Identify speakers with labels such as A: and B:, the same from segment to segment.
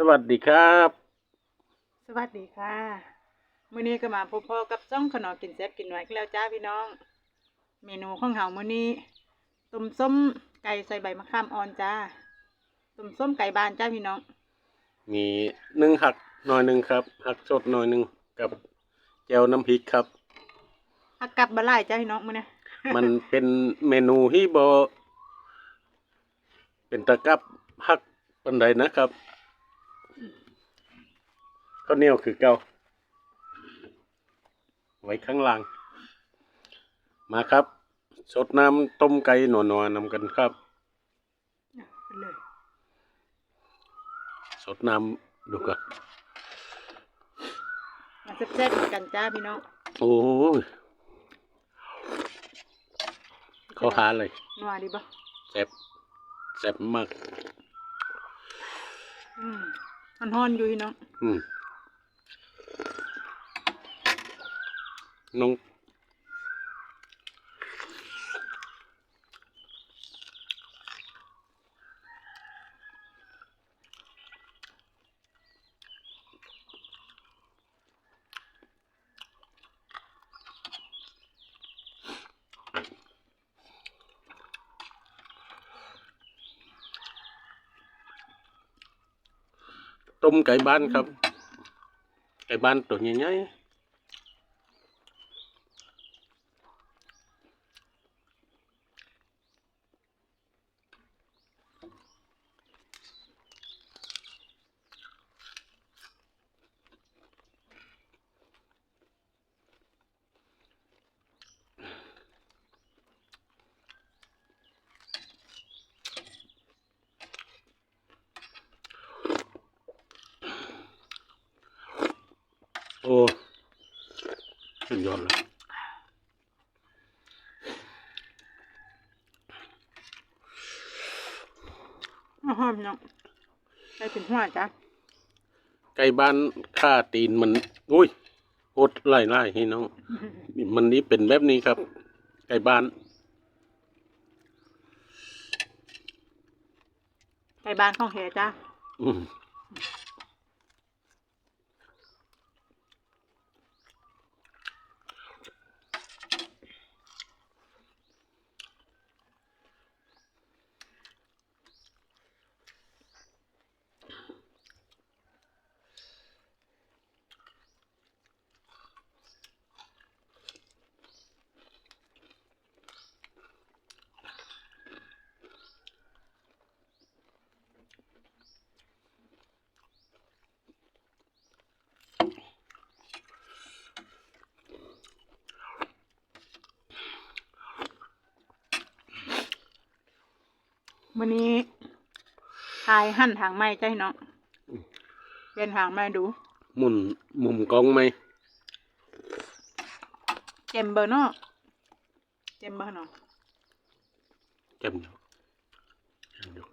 A: สวัสดีครับ
B: สวัสดีค่ะมื้อนี้ก็มาพบพ่อกับซ่องขนมกินแซ่บกินหวานอีกแล้วจ้าพี่น้อง เมนูของเฮามื้อนี้ต้มส้มไก่ใส่ใบมะขามอ่อนจ้าต้มส้มไก่บานจ้าพี่น้อง
A: มีหนึ่งหักหน่อยหนึ่งครับหักสดหน่อยหนึ่งกับแจวน้ำพริกครับ
B: ผักกับบะไลายจ้าพี่น้องมื้อนี้
A: มันเป็นเมนูที่บอเป็นตะกับหักปันใดนะครับ ข้าวเหนียวคือเก่าไว้ข้างล่าง มาครับสดน้ำต้มไก่หนัวๆนำกันครับ
B: อะไปเลย
A: สดน้ำดูก่อน
B: มาแซ่บๆกันจ้าพี่น้อง
A: โอ้ยเขาหาเลย
B: นัวดีบ่
A: แซ่บแซ่บมาก
B: อืมมันฮ้อนอยู่พี่น้อง
A: อืม น้องต้มไก่บ้านครับ ไก่บ้านตัวใหญ่ๆ โอ้สุดยอดเลย
B: อ้าวพี่น้องได้เป็นหัวจ้า
A: ไก่บ้านค่าตีนมันอุ้ยโคตรไล่ไล่ให้น้องมันนี้เป็นแบบนี้ครับ ไก่บ้าน
B: ไก่บานของแหจ้า
A: อืม
B: มื้อนี้ทายหั่นทางไม้จ้าพี่น้องเป็นทางไม้ดู
A: หมุนมุมกล้องไหม
B: เจมเบอร์เนาะเจมเบอร์เนาะ
A: เจ็บอยู่เจ็บอยู่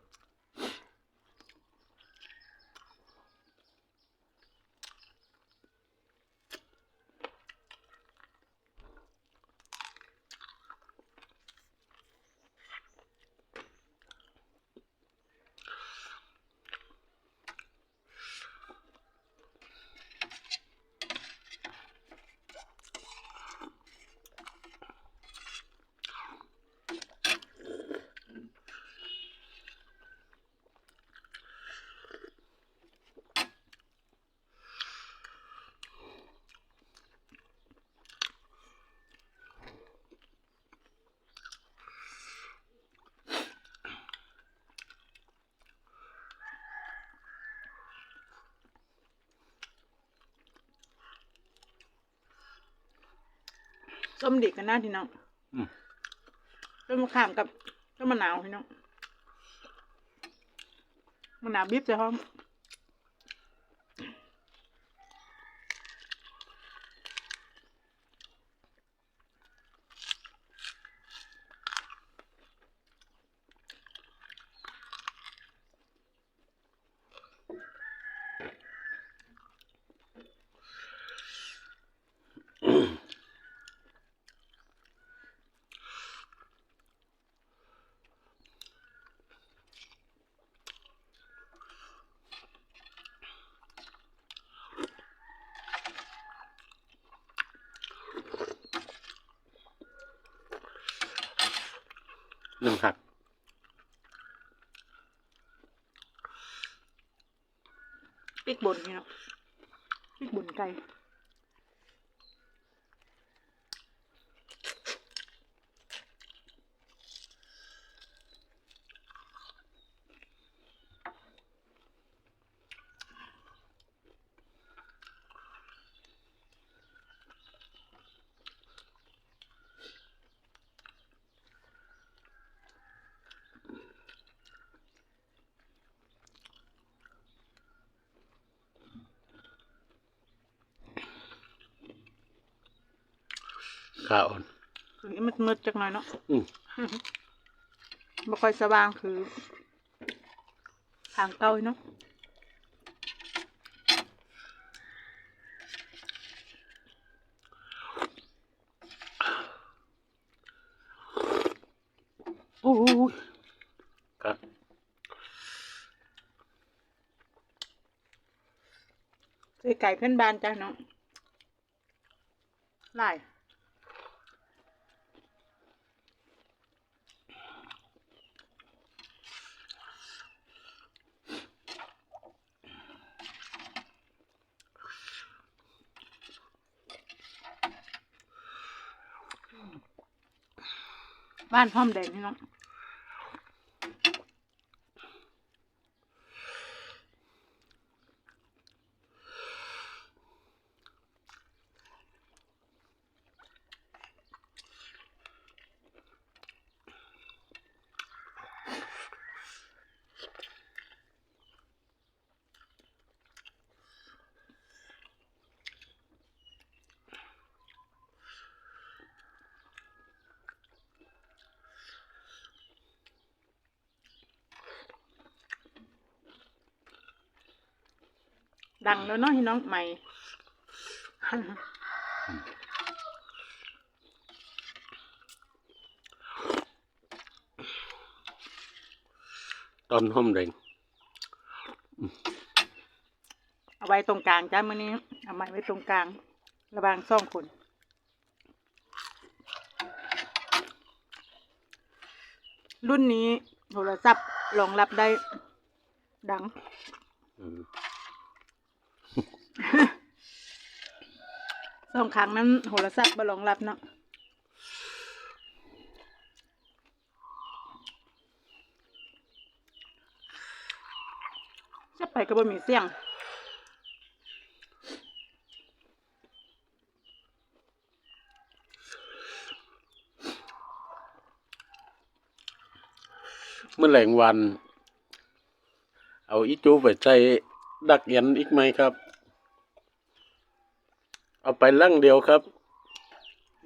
B: ส้มดิกกันหน้าพี่น้อง
A: อืม
B: ต้นมะขามกับต้นมะนาวพี่น้องมะนาวบีบใส่ห้อง
A: หนึ่งหัก
B: ปิกบนพี่น้องปีกบนไก่
A: ขาอ่อน
B: คือมันมืดๆจักหน่อยเนาะ
A: อืม
B: บ่ค่อยสว่างคือ ทางเก่าเนาะ
A: โอ้ยครับ
B: ซื้อไก่เพื่อนบ้านจ้ะน้องหลาย บ้านพร้อมแดงพี่น้อง ดังแล้วเนาะพี่น้องใหม่
A: ตอนหอมแดง
B: เอาไว้ตรงกลางจ้ามื้อนี้เอาไม้ไว้ตรงกลาง ระหวางซ่องคนรุ่นนี้โทรศัพท์รองรับได้ดัง
A: อืม
B: สองครั้งนั้นโทรศัพท์บ่รองรับเนาะจะไปก็บ่มีเสียง
A: เมื่อแหลงวัน เอาอีจูไปใส่ดักยันอีกไหมครับ เอาไปลังเดียวครับ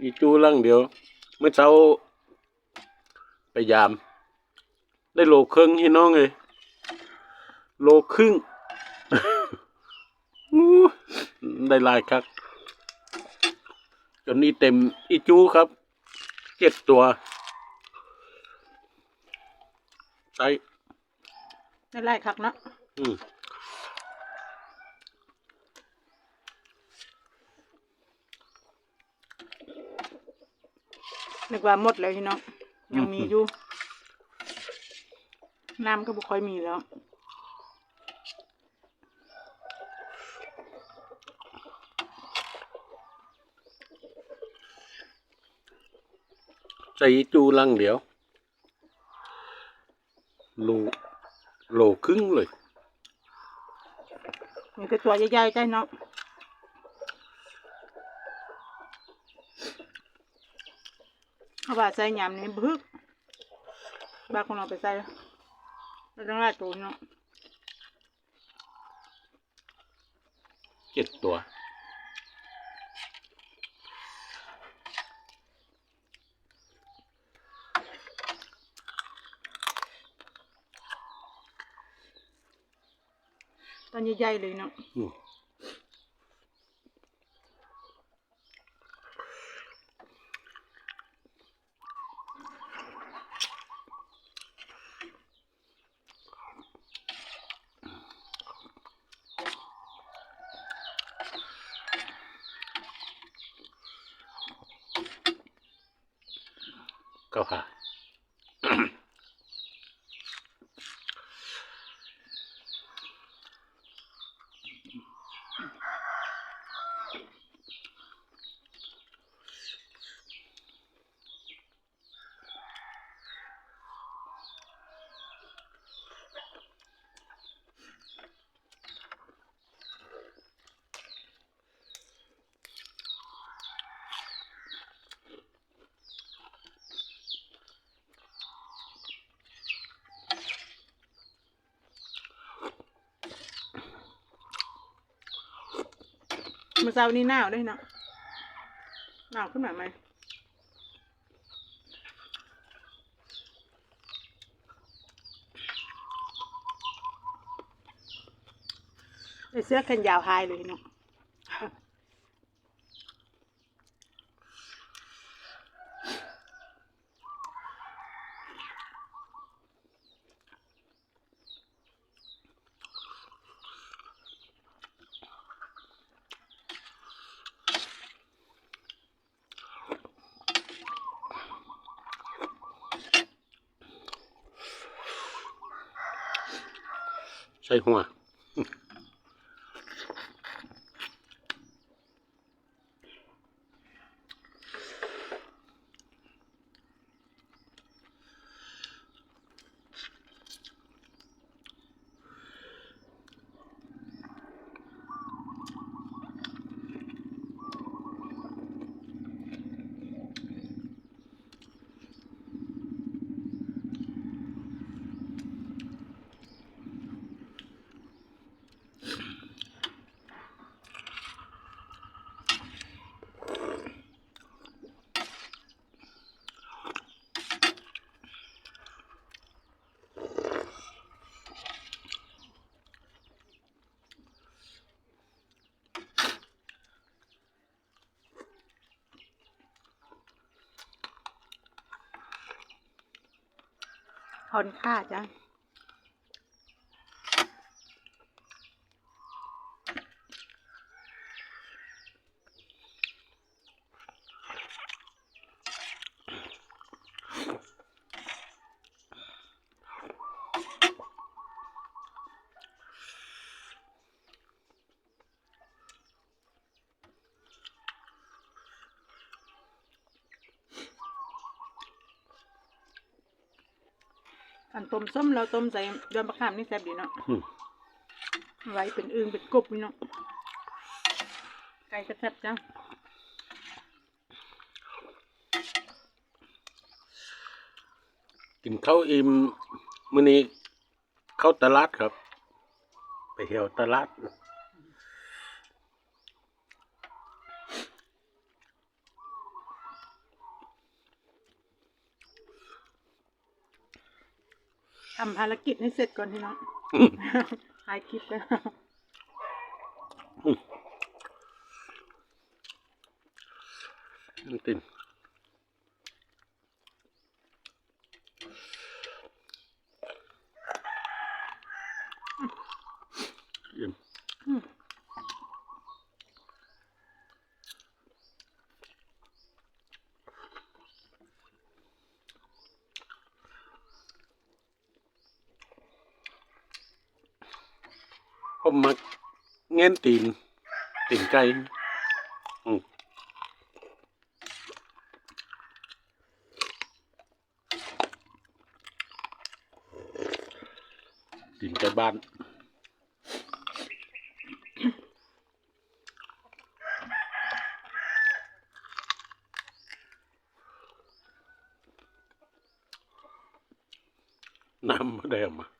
A: อีจูลังเดียว เมื่อเช้าไปยาม ได้โลครึ่งให้น้องเลยโลครึ่งอู้ได้หลายครับ จนนี้เต็มอีจูครับเจ็ดตัวใส่
B: ได้ไล่คักเนาะ
A: อืม
B: นึกว่าหมดแล้วพี่น้องยังมีอยู่ น้ำก็บ่ค่อยมีแล้ว
A: ใส่อีจูลังเดียวโลโลครึ่งเลย
B: มีแต่ตัวใหญ่ๆใจเนาะ เอาว่าใส่ยำนี่บึกบ้าคนเอาไปใส่แล้วต้องราดตัวเนาะ
A: เจ็ดตัว
B: ตอนใหญ่ๆเลยเนาะ
A: อืม ก็ค่
B: มื่อเช้านี้หนาวด้วยเนาะหนาวขึ้นมาไหมเสื้อแขนยาวไฮเลยเนาะ
A: ใส่หัว
B: อนค่าจ้ะ อันต้มส้มเราต้มใส่ยอดมะขามนี่แซ่บดีเนาะ
A: อืม
B: ไว้เป็นอึ่งเป็นกบนี่เนาะไก่กระแซ่บจ้ะ
A: กินข้าวอิ่มมื้อนี้เข้าตลาดครับ ไปเที่ยวตลาด
B: ทำภารกิจให้เสร็จก่อนพี่น้อง
A: อืม
B: ถ่ายคลิปแล้ว
A: มันตินเยี่ยม
B: อืม
A: ผมมักเงี้ยนตีนตีนไก่ตีนไก่บ้านน้ำไม่ได้มา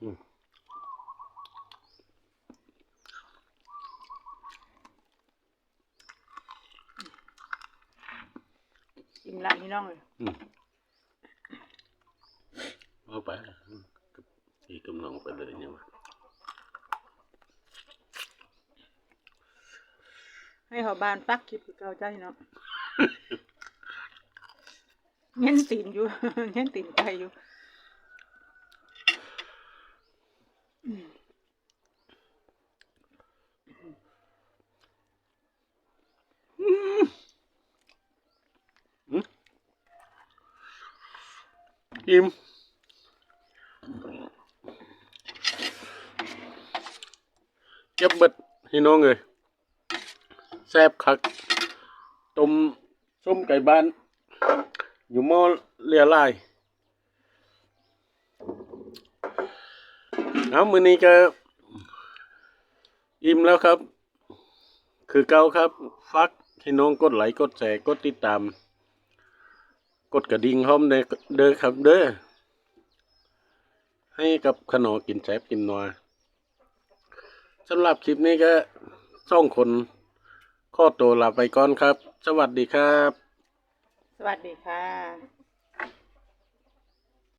B: อิ่มละพี่น้องเลย
A: อืมเอาไปอืมกับอีกกำลังไปเลยเนี่ยวะ
B: ให้เขาบ้านปักคลิปคือเก่าจ้าพี่น้องเงี้ยนตีนอยู่เงี้ยนตีนไก่อยู่
A: อิ่มเก็บเบิดพี่น้องเลยแซ่บคักต้มส้มไก่บ้าน อยู่หม้อเลียลาย เอามือนี้ก็ อิ่มแล้วครับ คือเก่าครับ ฟักให้น้องกดไลค์กดแชร์กดติดตาม กดกระดิ่งห้อมเด้อเดอครับเด้อให้กับขนมกินแซ่บกินนัวสำหรับคลิปนี้ก็ส่องคนข้อตัวลาไปก่อนครับ สวัสดีครับ
B: สวัสดีค่ะ